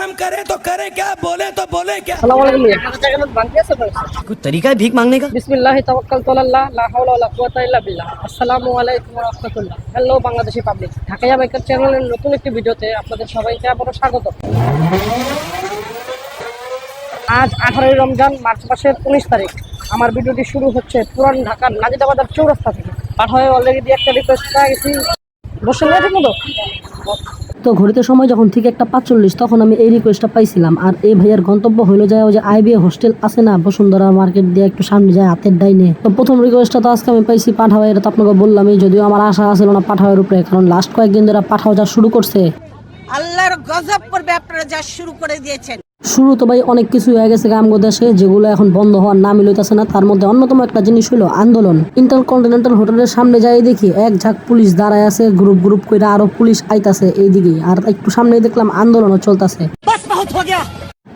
हम करे तो करे क्या बोले তো बोले क्या আসসালামু আলাইকুম ভাইয়া। একটা জায়গায় ভাঙতে আছে ভাই कुछ तरीका है भीख मांगने का বিসমিল্লাহি তাওয়াক্কালতু আলাল্লাহ লা হাওলা ওয়ালা কুওয়াতা ইল্লা বিল্লাহ আসসালামু আলাইকুম ওয়া রাহমাতুল্লাহ হ্যালো বাংলাদেশি পাবলিক ঢাকাইয়া বাইকার চ্যানেলের নতুন একটি ভিডিওতে আপনাদের সবাইকে আবারও স্বাগত আজ আঠারোই রমজান মার্চ মাসের উনিশ তারিখ আমার ভিডিওটি শুরু হচ্ছে পুরান ঢাকার নাজিদাবাজার চৌরাস্তা থেকে পাঠ হয়ে অলরেডি দিয়ে একটা রিকোয়েস্ট পেয়ে গেছি বসে নেই ঠিক মতো তো ঘড়িতে সময় যখন ঠিক একটা পাঁচচল্লিশ, তখন আমি এই রিকোয়েস্টটা পাইছিলাম। আর এই ভাইয়ার গন্তব্য হলো যায় যে আইবিএ হোস্টেল আছে না, বসুন্ধরা মার্কেট দিয়ে একটু সামনে যায় হাতের ডাইনে। তো প্রথম রিকোয়েস্টটা তো আজকে আমি পাইছি পাঠাও এটা তো আপনাকে বললামই, যদিও আমার আশা আসলো না পাঠাওয়ের উপরে, কারণ লাস্ট কয়েকদিন ধরে পাঠাও যা শুরু করছে। আল্লাহর গজব করবে আপনারা যা শুরু করে দিয়েছেন। শুরু তো ভাই অনেক কিছু হয়ে গেছে গ্রাম দেশে, যেগুলো এখন বন্ধ হওয়ার নামই লইতেছে না। তার মধ্যে অন্যতম একটা জিনিস হলো আন্দোলন। ইন্টার কন্টিনেন্টাল হোটেলের সামনে যাই দেখি, এক ঝাঁক পুলিশ দাঁড়ায় আছে, গ্রুপ গ্রুপ করে আরও পুলিশ আইতাছে এইদিকে আর একটু সামনে দেখলাম আন্দোলনও চলতেছে।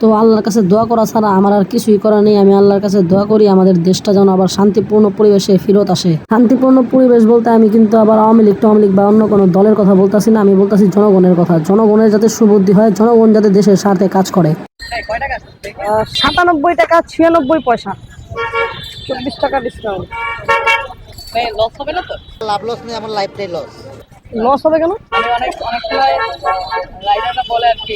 তো আল্লাহর কাছে দোয়া করা ছাড়া আমার আর কিছুই করা নেই। আমি আল্লাহর কাছে দোয়া করি আমাদের দেশটা যেন আবার শান্তিপূর্ণ পরিবেশে ফিরত আসে। শান্তিপূর্ণ পরিবেশ বলতে আমি কিন্তু আবার আওয়ামী লীগ টাওয়ামী লীগ বা অন্য কোনো দলের কথা বলতাছি না আমি বলতাছি জনগণের কথা। জনগণের যাতে সুবুদ্ধি হয় জনগণ যাতে দেশের স্বার্থে কাজ করে। সাতানব্বই টাকা ছিয়ানব্বই পয়সা। চব্বিশ টাকা ডিসকাউন্ট লস হবে না তো? লাভ লস নেই আমার লাইফটাই লস লস হবে কেন? মানে অনেক অনেক সময় রাইডাররা বলে আর কি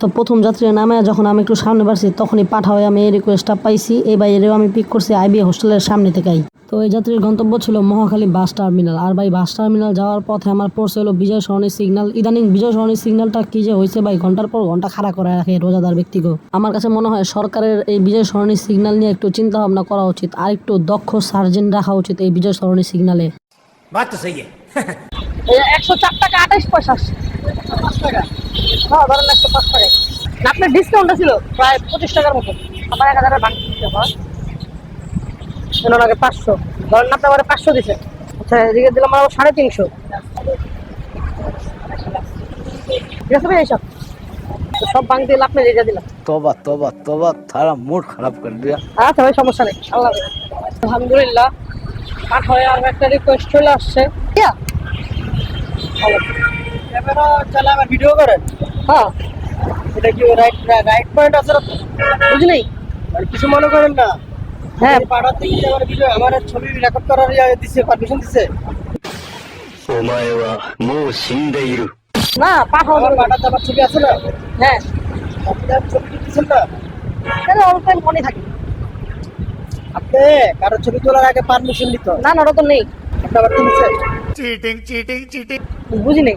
তো প্রথম যাত্রী নামে যখন আমি একটু সামনে বাড়ছি তখনই পাঠাও আমি এই রিকোয়েস্টটা পাইছি। এবার এরও আমি পিক করছি আইবি হোস্টেলের সামনে থেকেই। তো এই যাত্রীর গন্তব্য ছিল মহাখালী বাস টার্মিনাল। আর ভাই বাস টার্মিনাল যাওয়ার পথে আমার পড়ছে হলো বিজয় সরণের সিগনাল ইদানিং বিজয় সরণের সিগনালটা কি যে হয়েছে ভাই ঘণ্টার পর ঘণ্টা খাড়া করে রাখে রোজাদার ব্যক্তিকে আমার কাছে মনে হয় সরকারের এই বিজয় সরণের সিগনাল নিয়ে একটু চিন্তা ভাবনা করা উচিত আর একটু দক্ষ সার্জেন্ট রাখা উচিত এই বিজয় সরণের সিগনালে একশো চার টাকা আঠাশ পয়সা। হ্যাঁ ধরেন একশো আপনার ডিসকাউন্টটা ছিল প্রায় পঁচিশ টাকার মতো। আমার এক হাজারের ভাঙ হয়। ওনাকে পাঁচশো। ধরেন আপনি আমার পাঁচশো দিছে আচ্ছা এদিকে দিলাম আমার সাড়ে তিনশো। ঠিক আছে দিলাম আপনি যেটা দিলাম। তবা তবা তবা মুড খারাপ করে আচ্ছা ভাই সমস্যা নেই। আল্লাহ আলহামদুলিল্লাহ পাঠ হয়ে আর একটা রিকোয়েস্ট চলে আসছে। ভিডিও করেন হ্যাঁ। এটা কি রাইট রাইট পয়েন্ট আছে বুঝলি? আর কিছু মনে করেন না। হ্যাঁ। পাড়ার আমার ভিডিও আমার ছবি রেকর্ড করার ইয়ে দিছে পারমিশন দিছে। না পাঠাও পাঠাতে আমার ছবি আছে হ্যাঁ। আপনার ছবি টাইম মনে থাকে। আপনি কারও ছবি তোলার আগে পারমিশন নিতে না না ওটা তো নেই। আপনার চিটিং চিটিং চিটিং বুঝি নেই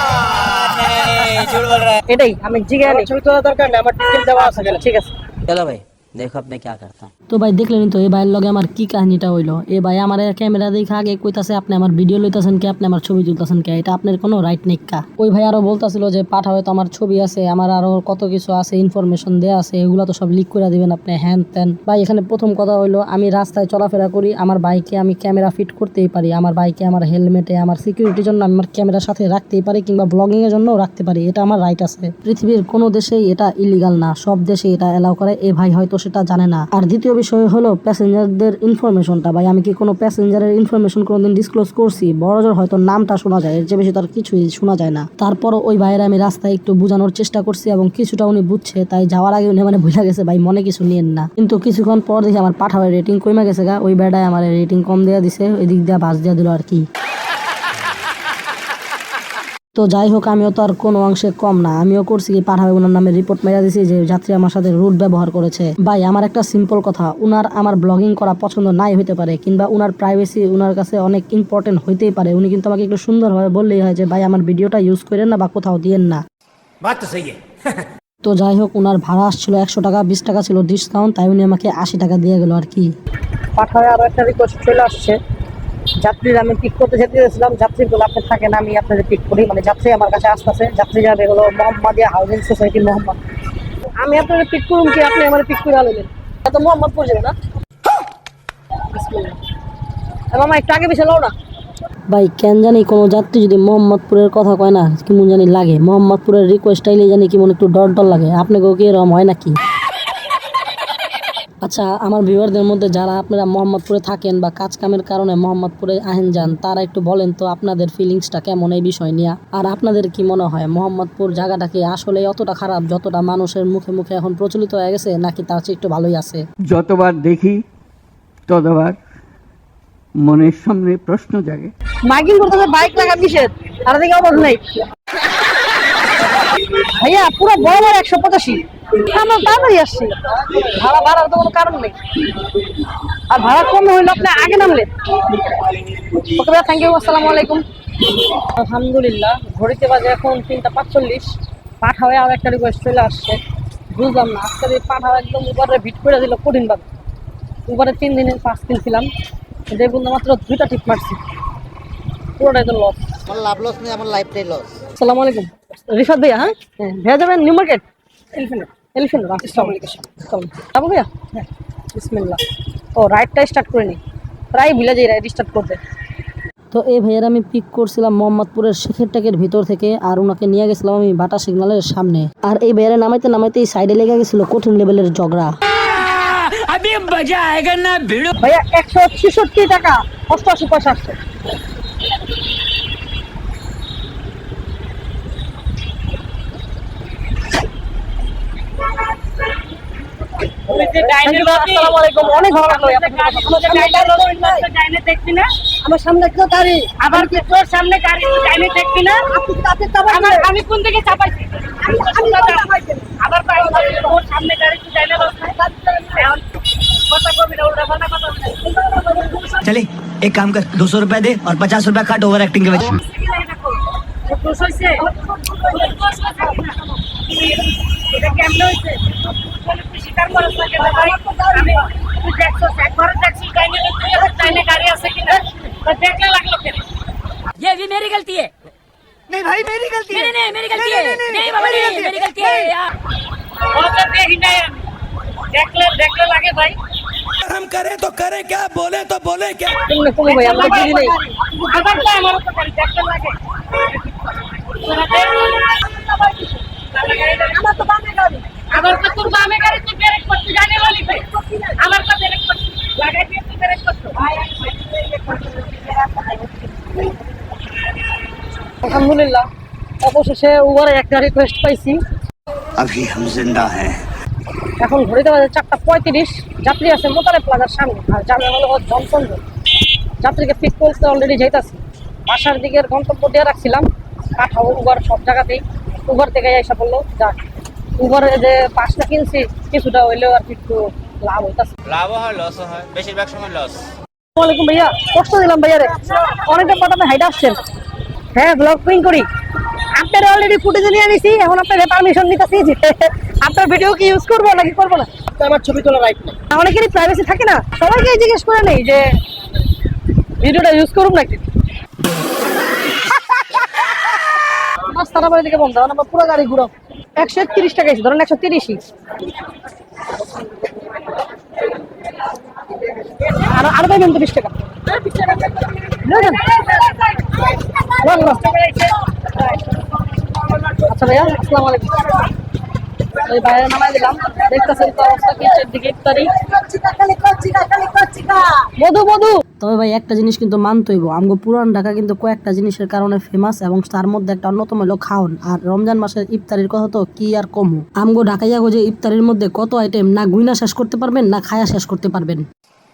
এটাই আমি জিজ্ঞাসা ছবি তোলা দরকার না আমার আচ্ছা, ঠিক আছে। চলো ভাই। দেখো আপনি কে করতাম। তো ভাই দেখলেন তো, এই ভাইয়ের লগে আমার কি কাহিনীটা হইল? এ ভাই আমার ক্যামেরা দেখে আগে কইতাছে, আপনি আমার ভিডিও লইতাছেন কে? আপনি আমার ছবি তুলতাছেন কে? এটা আপনার কোনো রাইট নেই কা? ওই ভাই আরও বলতাছিল যে পাঠাবে তো আমার ছবি আছে, আমার আরও কত কিছু আছে ইনফরমেশন দেয়া আছে, এগুলা তো সব লিক করে দিবেন আপনি, হ্যান ত্যান। ভাই, এখানে প্রথম কথা হইল, আমি রাস্তায় চলাফেরা করি, আমার বাইকে আমি ক্যামেরা ফিট করতেই পারি, আমার বাইকে আমার হেলমেটে আমার সিকিউরিটির জন্য আমার ক্যামেরার সাথে রাখতেই পারি, কিংবা ব্লগিং এর জন্যও রাখতে পারি, এটা আমার রাইট আছে। পৃথিবীর কোনো দেশেই এটা ইলিগাল না, সব দেশে এটা এলাও করে এ ভাই হয়তো সেটা জানে না। আর দ্বিতীয় বিষয় হলো প্যাসেঞ্জারদের ইনফরমেশনটা। ভাই, আমি কি কোনো প্যাসেঞ্জারের ইনফরমেশন কোনোদিন ডিসক্লোজ করছি? বড় জোর হয়তো নামটা শোনা যায়, এর চেয়ে বেশি তার কিছুই শোনা যায় না। তারপরও ওই ভাইয়ের আমি রাস্তায় একটু বোঝানোর চেষ্টা করছি এবং কিছুটা উনি বুঝছে, তাই যাওয়ার আগে উনি মানে বুঝা গেছে, ভাই, মনে কিছু নিয়েন না। কিন্তু কিছুক্ষণ পর দেখি আমার পাঠাওয়ার রেটিং কমে গেছে গা। ওই বেড়ায় আমার রেটিং কম দেওয়া দিছে, ওই দিক দিয়ে বাস দিয়ে দিল আর কি। তো যাই হোক আমিও তো আর কোনো অংশে কম না। আমিও করছি কি পাঠাবে ওনার নামে রিপোর্ট মেরা দিয়েছি যে যাত্রী আমার সাথে রুট ব্যবহার করেছে। ভাই আমার একটা সিম্পল কথা উনার আমার ব্লগিং করা পছন্দ নাই হতে পারে কিংবা উনার প্রাইভেসি উনার কাছে অনেক ইম্পর্টেন্ট হইতেই পারে। উনি কিন্তু আমাকে একটু সুন্দরভাবে বললেই হয় যে ভাই আমার ভিডিওটা ইউজ করেন না বা কোথাও দিয়েন না। তো যাই হোক ওনার ভাড়া আসছিল একশো টাকা বিশ টাকা ছিল ডিসকাউন্ট তাই উনি আমাকে আশি টাকা দিয়ে গেল আর কি। পাঠায় আরও একটা রিকোয়েস্ট চলে আসছে। যাত্রীরা আমি পিক করতে যেতে চেয়েছিলাম যাত্রীগুলো আপনি থাকেন, আমি আপনাদের পিক করি। মানে যাত্রী আমার কাছে আসতেছে। যাত্রী যাবে হলো মোহাম্মদিয়া হাউজিং সোসাইটি মোহাম্মদ। আমি আপনাদের পিক করুন কি আপনি আমার পিক করে আলেন এত মোহাম্মদপুর যাবে না? মামা, একটু আগে না। ভাই, কেন জানি কোনো যাত্রী যদি মোহাম্মদপুরের কথা কয় না কেমন জানি লাগে। মোহাম্মদপুরের রিকোয়েস্ট আইলে জানি কেমন একটু ডর ডর লাগে। আপনাকেও কি এরকম হয় নাকি? আচ্ছা আমার ভিউয়ারদের মধ্যে যারা আপনারা মোহাম্মদপুরে থাকেন বা কাজ কামের কারণে মোহাম্মদপুরে আহেন যান তারা একটু বলেন তো আপনাদের ফিলিংসটা কেমন এই বিষয় নিয়ে? আর আপনাদের কি মনে হয় মোহাম্মদপুর জায়গাটা কি আসলে অতটা খারাপ যতটা মানুষের মুখে মুখে এখন প্রচলিত হয়ে গেছে নাকি তার চেয়ে একটু ভালোই আছে? যতবার দেখি ততবার মনের সামনে প্রশ্ন জাগে। মাইকিং করতেছে বাইক লাগা নিষেধ আর দিকে অবস্থ নেই ভাইয়া পুরো বড় বড় একশো পঁচাশি। আমরা তাড়াতাড়ি আসছি। ভাড়া ভাড়ার তো কোনো কারণ নেই। আর ভাড়া কম হইল আপনি আগে নামলেন। ওকে ভাইয়া থ্যাংক ইউ আসসালামু আলাইকুম। আলহামদুলিল্লাহ ঘড়িতে বাজে এখন তিনটা পাঁচচল্লিশ। পাঠা হয়ে আর একটা রিকোয়েস্ট চলে আসছে। বুঝলাম না আজকে এই পাঠা একদম উপরে ভিট করে দিল কঠিনভাবে। উপরে তিন দিনের পাঁচ দিন ছিলাম দেখুন মাত্র দুইটা টিপ মারছি। পুরোটাই তো লস আমার লাভ লস নেই আমার লাইফটাই লস আসসালামু আলাইকুম। রিফাত ভাইয়া হ্যাঁ? হ্যাঁ ভাইয়া যাবেন নিউ মার্কেট এলিফেন্ট যাব ভাইয়া হ্যাঁ ও স্টার্ট করে প্রায় ভিলেজে রাইড স্টার্ট করবে তো এই ভাইয়ার আমি পিক করছিলাম মোহাম্মদপুরের শেখের টাকের ভিতর থেকে আর ওনাকে নিয়ে গেছিলাম আমি বাটা সিগন্যালের সামনে আর এই ভাইয়ারে নামাইতে নামাইতে এই সাইডে লেগে গেছিল কঠিন লেভেলের ঝগড়া ভাইয়া একশো ছেষট্টি টাকা অষ্টআশি পয়সা আসছে আমার সামনে একটা গাড়ি আবার কি তোর সামনে গাড়ি ডাইনে দেখবি না আমার আমি কোন দিকে চাপাইছি আবার তোর সামনে গাড়ি তুই ডাইনে কথা কবি না উল্টা পাল্টা কথা चले एक काम कर दो सौ रुपया दे और पचास रुपया काट ओवर एक्टिंग के वजह এটা কেমন হয়েছে कर्म रचना केलं बाई आम्ही तू टॅक्स भरत टॅक्स काय नाही तुझ्यासाठी काय नाही कार्य असं केलं तर टॅक्सला लागलं तरी ये भी मेरी गलती है। नहीं भाई मेरी गलती है। नहीं मेरी गलती है। नहीं बाबा नहीं मेरी गलती है। यार बहुत करते हिंदाया टैक्स टैक्स लागे भाई हम करें तो करें क्या बोले तो बोले क्या? तुमने सुनो भाई हम तो नहीं। खत्म क्या हमारा तो कर टैक्स लागे আলহামদুলিল্লাহ। অবশেষে উবার একটা রিকোয়েস্ট পাইছি। আমি জিন্দা হ্যাঁ এখন ঘড়িতে বাজে চারটা পঁয়ত্রিশ। যাত্রী আছে মোতারে প্লাজার সামনে। আর জামে হলো জনসন যাত্রীকে পিক করতে অলরেডি যাইতাছি। বাসার দিকের গন্তব্য দিয়ে রাখছিলাম। পাঠাও উবার সব জায়গাতেই। উবার থেকে এসে বলল যাক উবারে যে পাঁচটা কিনছি কিছুটা হইলেও আর একটু লাভ হইতাছে। লাভও হয় লসও হয়। বেশিরভাগ সময় লস আসসালামাইকুম ভাইয়া। কষ্ট দিলাম ভাইয়া রে। অনেকটা পাঠাতে হাইটা আসছেন। হ্যাঁ ব্লগ কুইং করি। আপনার অলরেডি ফুটেজে নিয়ে আনিছি এখন আপনার পারমিশন নিতেছি যে আপনার ভিডিও কি ইউজ করব নাকি করব না? আমার ছবি তোলা রাইট নেই অনেকেরই প্রাইভেসি থাকে না? সবাইকে জিজ্ঞেস করে নেই যে ভিডিওটা ইউজ করুন নাকি। রাস্তাটা বাড়ি থেকে বন্ধ আমরা পুরো গাড়ি ঘুরো একশো একত্রিশ টাকা এসে ধরেন একশো তিরিশই। আরও আরও পাইবেন তো বিশ টাকা। আচ্ছা ভাইয়া আসসালামু আলাইকুম। ওই বাইরে নামাই দিলাম। দেখতেছেন তো অবস্থা কি দিকে ইফতারি? মধু মধু। তবে ভাই একটা জিনিস কিন্তু মানতে হইব। আমগো পুরান ঢাকা কিন্তু কয়েকটা জিনিসের কারণে ফেমাস এবং তার মধ্যে একটা অন্যতম হলো খাওন। আর রমজান মাসের ইফতারির কথা তো কি আর কমু? আমগো ঢাকাইয়া গো যে ইফতারির মধ্যে কত আইটেম না গুইনা শেষ করতে পারবেন না খায়া শেষ করতে পারবেন।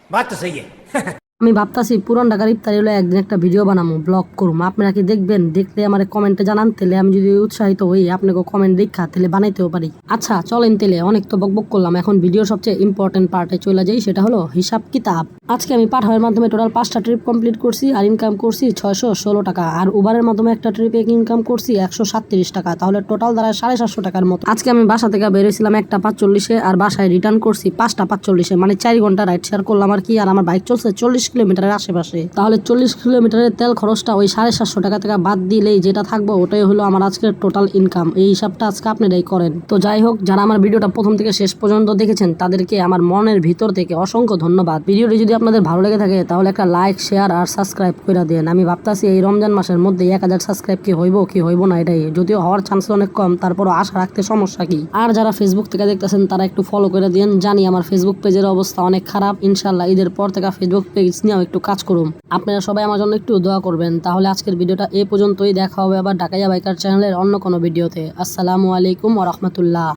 Bate-se aí. আমি ভাবতাছি পুরান ঢাকার ইফতারি হলে একদিন একটা ভিডিও বানাবো ব্লগ করুম। আপনারা কি দেখবেন? দেখলে আমার কমেন্টে জানান, তাহলে আমি যদি উৎসাহিত হই আপনাকে কমেন্ট দেখা, তাহলে বানাইতেও পারি। আচ্ছা চলেন তেলে অনেক তো বকবক করলাম। এখন ভিডিও সবচেয়ে ইম্পর্টেন্ট পার্টে চলে যাই, সেটা হলো হিসাব কিতাব। আজকে আমি পাঠাওয়ের মাধ্যমে টোটাল পাঁচটা ট্রিপ কমপ্লিট করছি আর ইনকাম করছি ছয়শো ষোলো টাকা। আর উবারের মাধ্যমে একটা ট্রিপে ইনকাম করছি একশো সাতত্রিশ টাকা, তাহলে টোটাল দাঁড়ায় সাড়ে সাতশো টাকার মতো। আজকে আমি বাসা থেকে বেরোছিলাম একটা পাঁচচল্লিশে আর বাসায় রিটার্ন করছি পাঁচটা পাঁচচল্লিশে মানে চার ঘণ্টা রাইড শেয়ার করলাম আর কি, আর আমার বাইক চলছে চল্লিশ কিলোমিটারের আশেপাশে। তাহলে চল্লিশ কিলোমিটারের তেল খরচটা ওই সাড়ে সাতশো টাকা থেকে বাদ দিলেই যেটা থাকব, ওটাই হলো আমার আজকের টোটাল ইনকাম এই হিসাবটা আজকে আপনারাই করেন। তো যাই হোক, যারা আমার ভিডিওটা প্রথম থেকে শেষ পর্যন্ত দেখেছেন, তাদেরকে আমার মনের ভিতর থেকে অসংখ্য ধন্যবাদ। ভিডিওটি যদি আপনাদের ভালো লেগে থাকে, তাহলে একটা লাইক শেয়ার আর সাবস্ক্রাইব করে দেন। আমি ভাবতাছি এই রমজান মাসের মধ্যে এক হাজার সাবস্ক্রাইব কি হইব কি হইব না এটাই। যদিও হওয়ার চান্স অনেক কম, তারপরও আশা রাখতে সমস্যা কি? আর যারা ফেসবুক থেকে দেখতেছেন, তারা একটু ফলো করে দিন। জানি আমার ফেসবুক পেজের অবস্থা অনেক খারাপ। ইনশাল্লাহ ঈদের পর থেকে ফেসবুক পেজ নিয়েও একটু কাজ করুন আপনারা সবাই আমার জন্য একটু দোয়া করবেন। তাহলে আজকের ভিডিওটা এ পর্যন্তই। দেখা হবে আবার ঢাকাইয়া বাইকার চ্যানেলের অন্য কোনো ভিডিওতে। আসসালামু আলাইকুম ও রাহমাতুল্লাহ।